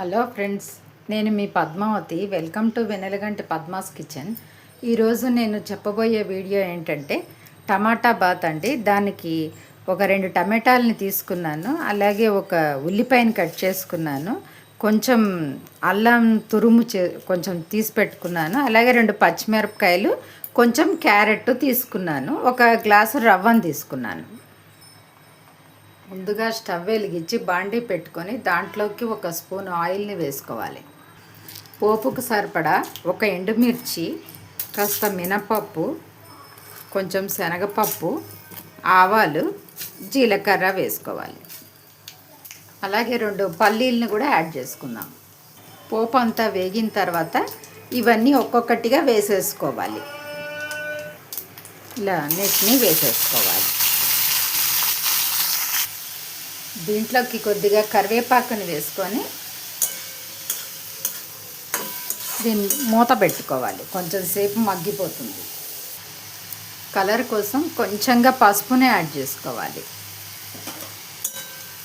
Hello friends నేను మీ Padmavathi. Welcome to Venelaganti Padma's kitchen. ఈరోజు నేను చెప్పబోయే వీడియో ఏంటంటే టమాటా బాత్ అండి. దానికి ఒక రెండు టమాటాలని తీసుకున్నాను. అలాగే ఒక ఉల్లిపాయని కట్ చేసుకున్నాను. కొంచెం అల్లం తురుము చే కొంచెం తీసి పెట్టుకున్నాను. అలాగే రెండు పచ్చిమిరపకాయలు కొంచెం క్యారెట్ తీసుకున్నాను. ఒక గ్లాసు రవ్వను తీసుకున్నాను. ముందుగా స్టవ్ వెలిగించి బాండీ పెట్టుకొని దాంట్లోకి ఒక స్పూన్ ఆయిల్ని వేసుకోవాలి. పోపుకు సరిపడా ఒక ఎండుమిర్చి కాస్త మినపప్పు కొంచెం శనగపప్పు ఆవాలు జీలకర్ర వేసుకోవాలి. అలాగే రెండు పల్లీలను కూడా యాడ్ చేసుకుందాం. పోపు అంతా వేగిన తర్వాత ఇవన్నీ ఒక్కొక్కటిగా వేసేసుకోవాలి. ఇలా అన్నిటినీ వేసేసుకోవాలి. దీంట్లోకి కొద్దిగా కరివేపాకుని వేసుకొని దీన్ని మూత పెట్టుకోవాలి. కొంచెం సేపు మగ్గిపోతుంది. కలర్ కోసం కొంచెంగా పసుపునే యాడ్ చేసుకోవాలి.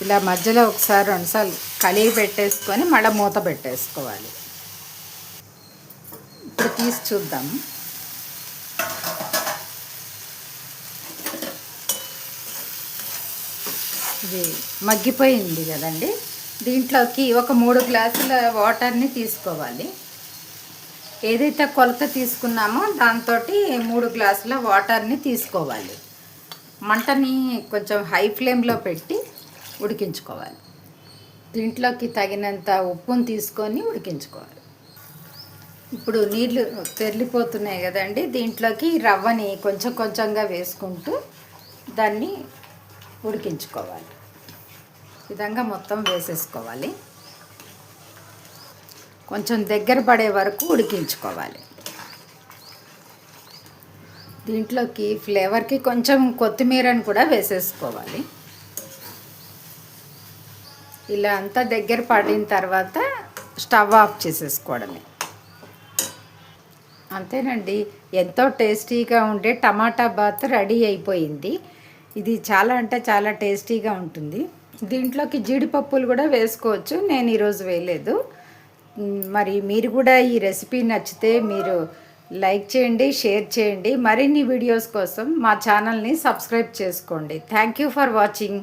ఇలా మధ్యలో ఒకసారి రెండుసార్లు కలిగి పెట్టేసుకొని మళ్ళీ మూత పెట్టేసుకోవాలి. ఇప్పుడు తీసి చూద్దాం. ఇది మగ్గిపోయింది కదండి. దీంట్లోకి ఒక మూడు గ్లాసుల వాటర్ని తీసుకోవాలి. ఏదైతే కొలత తీసుకున్నామో దాంతో మూడు గ్లాసుల వాటర్ని తీసుకోవాలి. మంటని కొంచెం హై ఫ్లేమ్లో పెట్టి ఉడికించుకోవాలి. దీంట్లోకి తగినంత ఉప్పుని తీసుకొని ఉడికించుకోవాలి. ఇప్పుడు నీళ్ళు తెరిలిపోతున్నాయి కదండి. దీంట్లోకి రవ్వని కొంచెం కొంచెంగా వేసుకుంటూ దాన్ని ఉడికించుకోవాలి. విధంగా మొత్తం వేసేసుకోవాలి. కొంచెం దగ్గర పడే వరకు ఉడికించుకోవాలి. దీంట్లోకి ఫ్లేవర్కి కొంచెం కొత్తిమీరని కూడా వేసేసుకోవాలి. ఇలా అంతా దగ్గర పడిన తర్వాత స్టవ్ ఆఫ్ చేసేసుకోవడమే. అంతేనండి ఎంతో టేస్టీగా ఉండే టమాటా బాత్ రెడీ అయిపోయింది. ఇది చాలా అంటే చాలా టేస్టీగా ఉంటుంది. దీంట్లోకి జీడిపప్పులు కూడా వేసుకోవచ్చు. నేను ఈరోజు వేయలేదు. మరి మీరు కూడా ఈ రెసిపీ నచ్చితే మీరు లైక్ చేయండి షేర్ చేయండి. మరిన్ని వీడియోస్ కోసం మా ఛానల్ని సబ్స్క్రైబ్ చేసుకోండి. Thank you for watching